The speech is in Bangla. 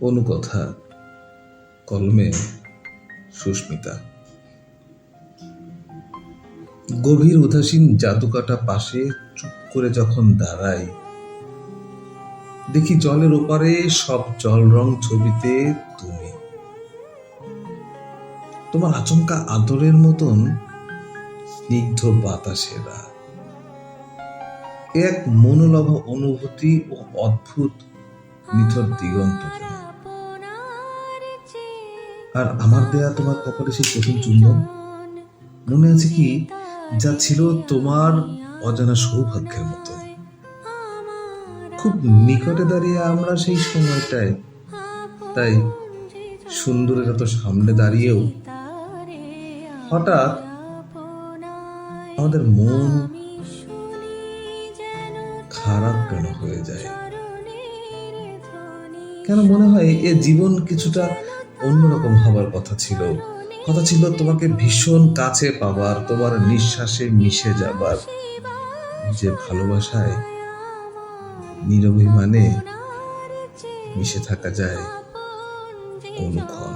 অনুকথা, কলমে সুস্মিতা। গভীর উদাসীন জাদুকাটা পাশে চুপ করে যখন দাঁড়াই, দেখি জলের ওপারে সব জল রং ছবিতে তুমি। তোমার আচমকা আদরের মতন স্নিগ্ধ বাতাসেরা। এক মনোলভ অনুভূতি ও অদ্ভুত নিথর দিগন্ত। আর আমার দেয়া তোমার কপালে সেই প্রথম চুম্বন? মনে আছে কি? যা ছিল তোমার অজানা সৌভাগ্যের মতো। খুব নিকটে দাঁড়িয়ে আমরা সেই সময়টায়, তাই সুন্দরের এত সামনে দাঁড়িয়েও হঠাৎ আমাদের মন খারাপ কেন হয়ে যায়? কেন মনে হয় এ জীবন কিছুটা অন্যরকম হবার কথা ছিল। কথা ছিল, তোমাকে ভীষণ কাছে পাবার, তোমার নিঃশ্বাসে মিশে যাবার। যে ভালোবাসায় নিরভিমানে মিশে থাকা যায় অনুক্ষণ